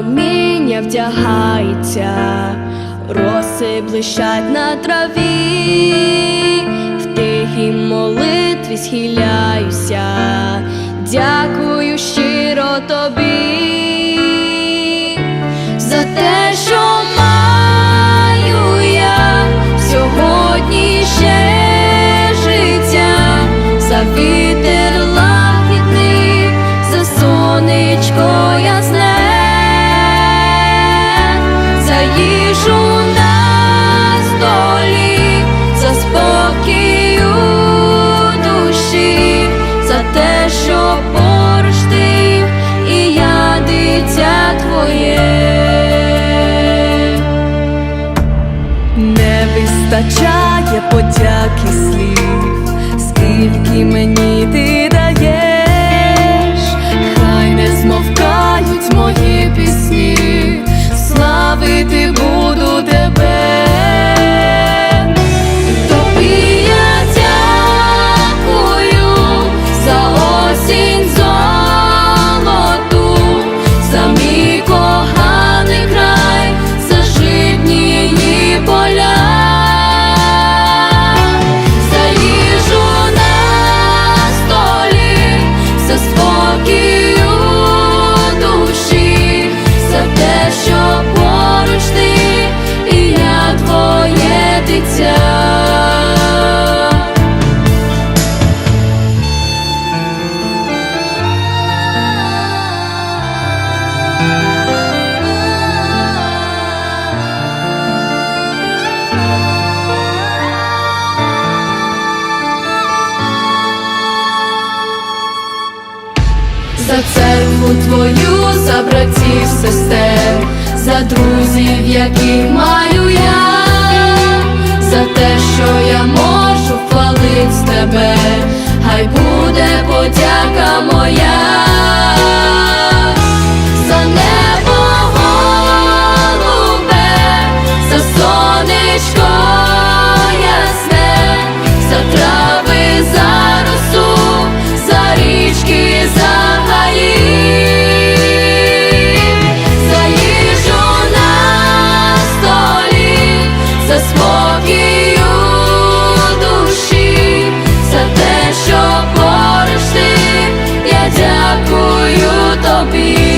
проміння вдягається, роси блищать на траві, в тихій молитві схиляюся, дякую щиро тобі, за те, що маю сьогодні ще життя, за вітер лагідний, за сонечко. твою, за братів, сестер, за друзів, яких маю я, за те, що я можу хвалить тебе, хай буде подяка моя. be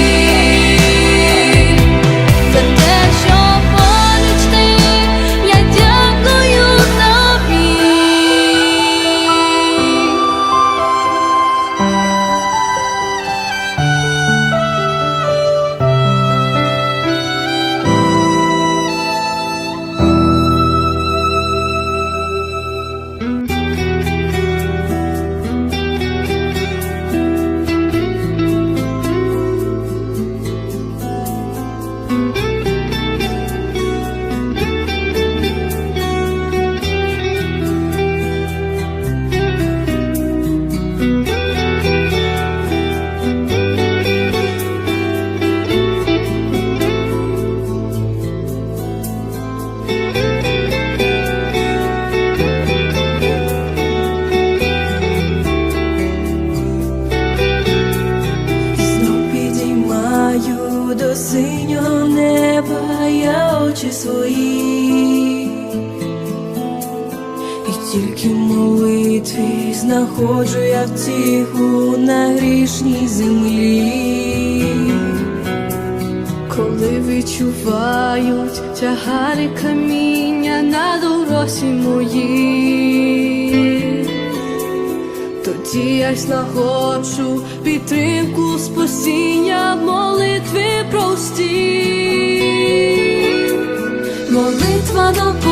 і тільки в молитві знаходжу я втіху на грішній землі, коли відчувають тягари каміння на доросі мої, тоді я знаходжу підтримку спасіння молитви прості, молитва до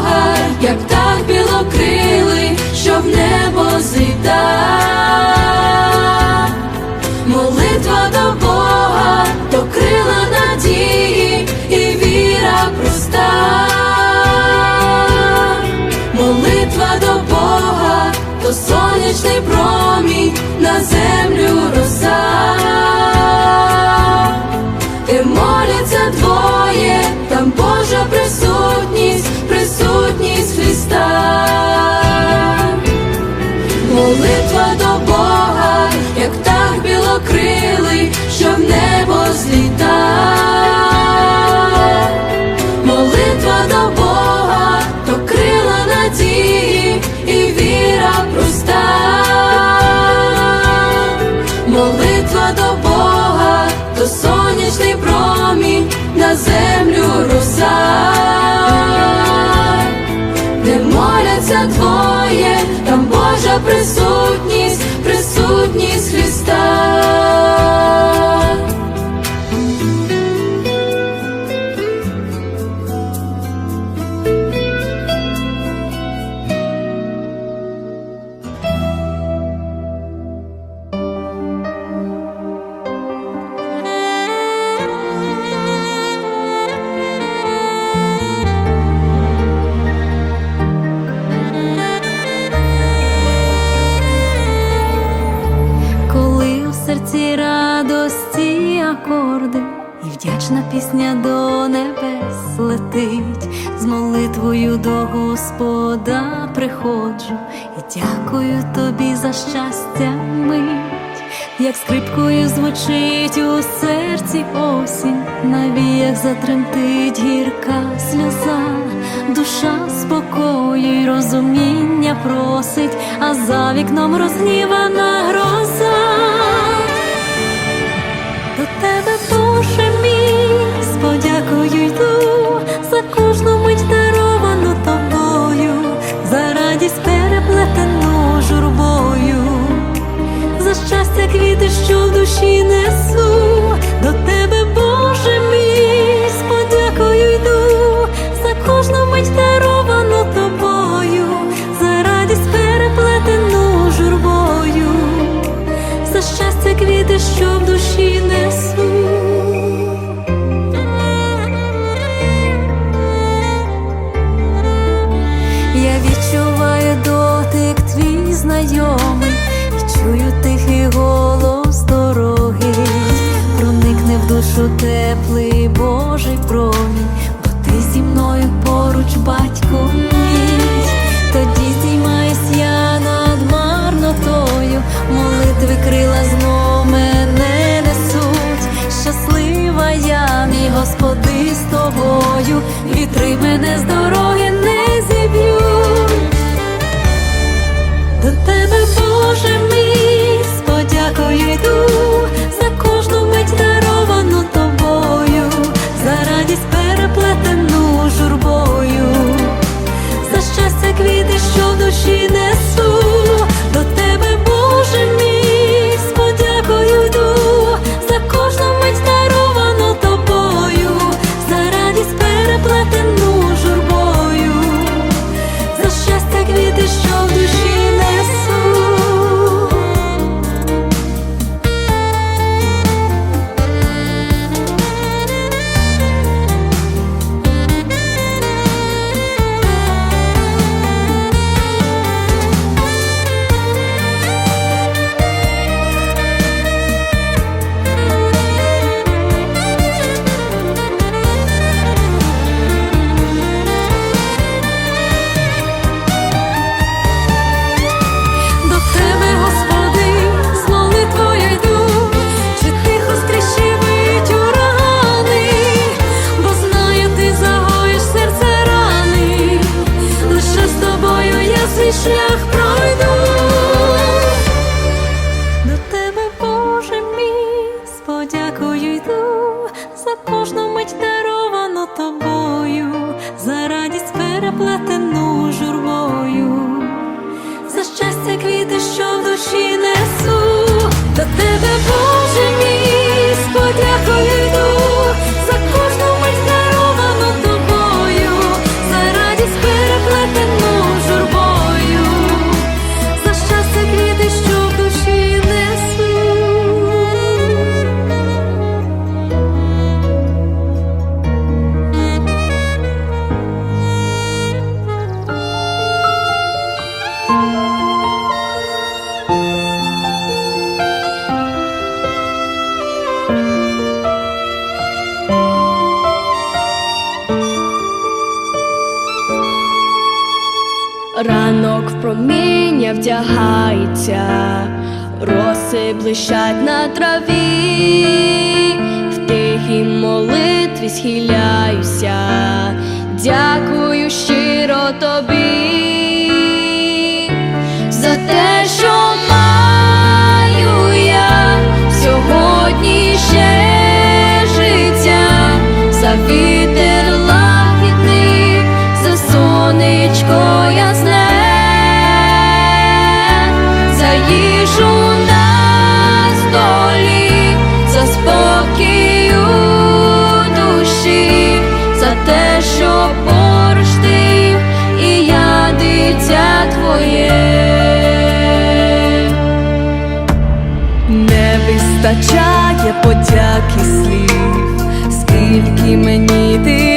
Де моляться двоє, там Божа присутність, присутність Христа. Молитва до Бога, як так білокрилий, що в небо зліта. Молитва до Бога, то крила надії і віра проста. Молитва до Бога, там присутність, присутність Христа. Вдячна пісня до небес летить, з молитвою до Господа приходжу. І дякую тобі за щастя мить, як скрипкою звучить у серці осінь, на віях затремтить гірка сльоза, душа спокою й розуміння просить, а за вікном розгнівана гроза. Божий промінь, бо ти зі мною поруч, батько мій, тоді здіймаюсь я над марнотою, молитви крила знов мене несуть. Щаслива я, мій Господи, з тобою, вітри мене з дороги тебе, Боже мій, сподіваюся. проміння вдягається, роси блищать на траві, в тихій молитві схиляюся, дякую щиро тобі за те, що. вистачає подяки слів, скільки мені ти.